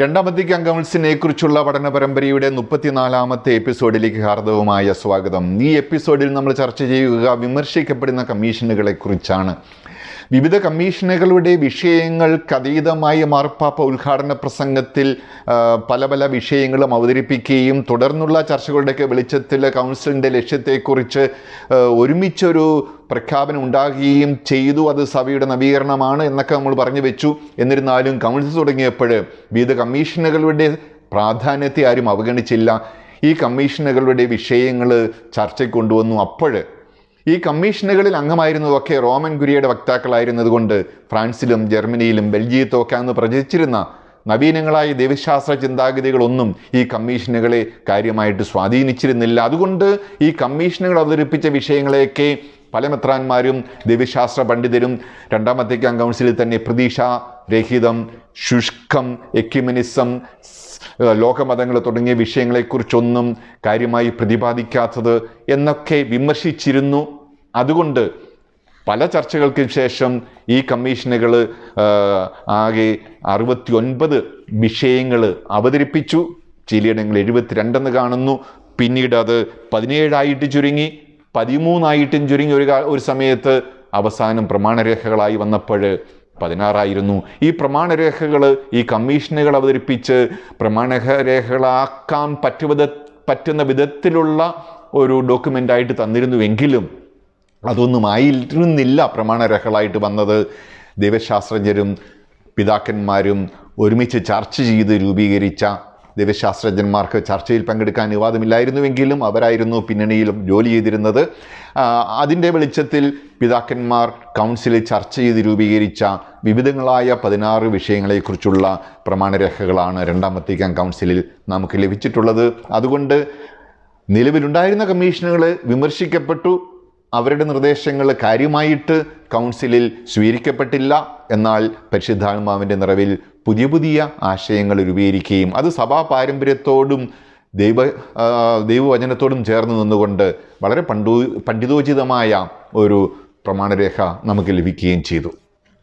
രണ്ടാം വത്തിക്കാൻ കൗൺസിലിനെ കുറിച്ചുള്ള പഠന പരമ്പരയുടെ മുപ്പത്തിനാലാമത്തെ എപ്പിസോഡിലേക്ക് ഹാർദവുമായ സ്വാഗതം. ഈ എപ്പിസോഡിൽ നമ്മൾ ചർച്ച ചെയ്യുക വിമർശിക്കപ്പെടുന്ന കമ്മീഷനുകളെ കുറിച്ചാണ് വിവിധ കമ്മീഷനുകളുടെ വിഷയങ്ങൾക്കതീതമായ മാർപ്പാപ്പ ഉദ്ഘാടന പ്രസംഗത്തിൽ പല പല വിഷയങ്ങളും അവതരിപ്പിക്കുകയും തുടർന്നുള്ള ചർച്ചകളുടെയൊക്കെ വെളിച്ചത്തിൽ കൗൺസിലിന്റെ ലക്ഷ്യത്തെക്കുറിച്ച് ഒരുമിച്ചൊരു പ്രഖ്യാപനം ഉണ്ടാകുകയും ചെയ്തു. അത് സഭയുടെ നവീകരണമാണ് എന്നൊക്കെ നമ്മൾ പറഞ്ഞു വെച്ചു. എന്നിരുന്നാലും കൗൺസിൽ തുടങ്ങിയപ്പോൾ വിവിധ കമ്മീഷനുകളുടെ പ്രാധാന്യത്തെ ആരും അവഗണിച്ചില്ല. ഈ കമ്മീഷനുകളുടെ വിഷയങ്ങൾ ചർച്ചയ്ക്ക് കൊണ്ടുവന്നു. അപ്പോൾ ഈ കമ്മീഷനുകളിൽ അംഗമായിരുന്നതൊക്കെ റോമൻ ഗുരിയുടെ വക്താക്കളായിരുന്നതുകൊണ്ട് ഫ്രാൻസിലും ജർമ്മനിയിലും ബെൽജിയത്തും ഒക്കെ അന്ന് പ്രചരിച്ചിരുന്ന നവീനങ്ങളായ ദൈവശാസ്ത്ര ചിന്താഗതികളൊന്നും ഈ കമ്മീഷനുകളെ കാര്യമായിട്ട് സ്വാധീനിച്ചിരുന്നില്ല. അതുകൊണ്ട് ഈ കമ്മീഷനുകൾ അവതരിപ്പിച്ച വിഷയങ്ങളെയൊക്കെ പല മെത്രാന്മാരും ദൈവശാസ്ത്ര പണ്ഡിതരും രണ്ടാം വത്തിക്കാൻ കൗൺസിലിൽ തന്നെ പ്രതീക്ഷാരഹിതം ശുഷ്കം എക്യുമിനിസം ലോകമതങ്ങൾ തുടങ്ങിയ വിഷയങ്ങളെക്കുറിച്ചൊന്നും കാര്യമായി പ്രതിപാദിക്കാത്തത് എന്നൊക്കെ വിമർശിച്ചിരുന്നു. അതുകൊണ്ട് പല ചർച്ചകൾക്ക് ശേഷം ഈ കമ്മീഷനുകൾ ആകെ അറുപത്തി ഒൻപത് വിഷയങ്ങൾ അവതരിപ്പിച്ചു. ചിലയിടങ്ങളിൽ എഴുപത്തിരണ്ടെന്ന് കാണുന്നു. പിന്നീട് അത് പതിനേഴായിട്ട് ചുരുങ്ങി പതിമൂന്നായിട്ടും ചുരുങ്ങി ഒരു ഒരു സമയത്ത് അവസാനം പ്രമാണരേഖകളായി വന്നപ്പോൾ പതിനാറായിരുന്നു. ഈ പ്രമാണരേഖകൾ ഈ കമ്മീഷനുകൾ അവതരിപ്പിച്ച് പ്രമാണരേഖകളാക്കാൻ പറ്റുവിധ പറ്റുന്ന വിധത്തിലുള്ള ഒരു ഡോക്യുമെന്റായിട്ട് തന്നിരുന്നുവെങ്കിലും അതൊന്നും ആയിരുന്നില്ല പ്രമാണരേഖകളായിട്ട് വന്നത്. ദൈവശാസ്ത്രജ്ഞരും പിതാക്കന്മാരും ഒരുമിച്ച് ചർച്ച ചെയ്ത് രൂപീകരിച്ച ദൈവശാസ്ത്രജ്ഞന്മാർക്ക് ചർച്ചയിൽ പങ്കെടുക്കാൻ അനുവാദമില്ലായിരുന്നുവെങ്കിലും അവരായിരുന്നു പിന്നണിയിലും ജോലി ചെയ്തിരുന്നത്. അതിന്റെ വെളിച്ചത്തിൽ പിതാക്കന്മാർ കൗൺസിലിൽ ചർച്ച ചെയ്ത് രൂപീകരിച്ച വിവിധങ്ങളായ പതിനാറ് വിഷയങ്ങളെക്കുറിച്ചുള്ള പ്രമാണരേഖകളാണ് രണ്ടാം കൗൺസിലിൽ നമുക്ക് ലഭിച്ചിട്ടുള്ളത്. അതുകൊണ്ട് നിലവിലുണ്ടായിരുന്ന കമ്മീഷനുകൾ വിമർശിക്കപ്പെട്ടു. അവരുടെ നിർദ്ദേശങ്ങൾ കാര്യമായിട്ട് കൗൺസിലിൽ സ്വീകരിക്കപ്പെട്ടില്ല. എന്നാൽ പരിശുദ്ധാത്മാവിന്റെ നിറവിൽ പുതിയ പുതിയ ആശയങ്ങൾ രൂപീകരിക്കുകയും അത് സഭാ പാരമ്പര്യത്തോടും ദൈവ ദൈവവചനത്തോടും ചേർന്ന് നിന്നുകൊണ്ട് വളരെ പണ്ടു പണ്ഡിതോചിതമായ ഒരു പ്രമാണരേഖ നമുക്ക് ലഭിക്കുകയും ചെയ്തു.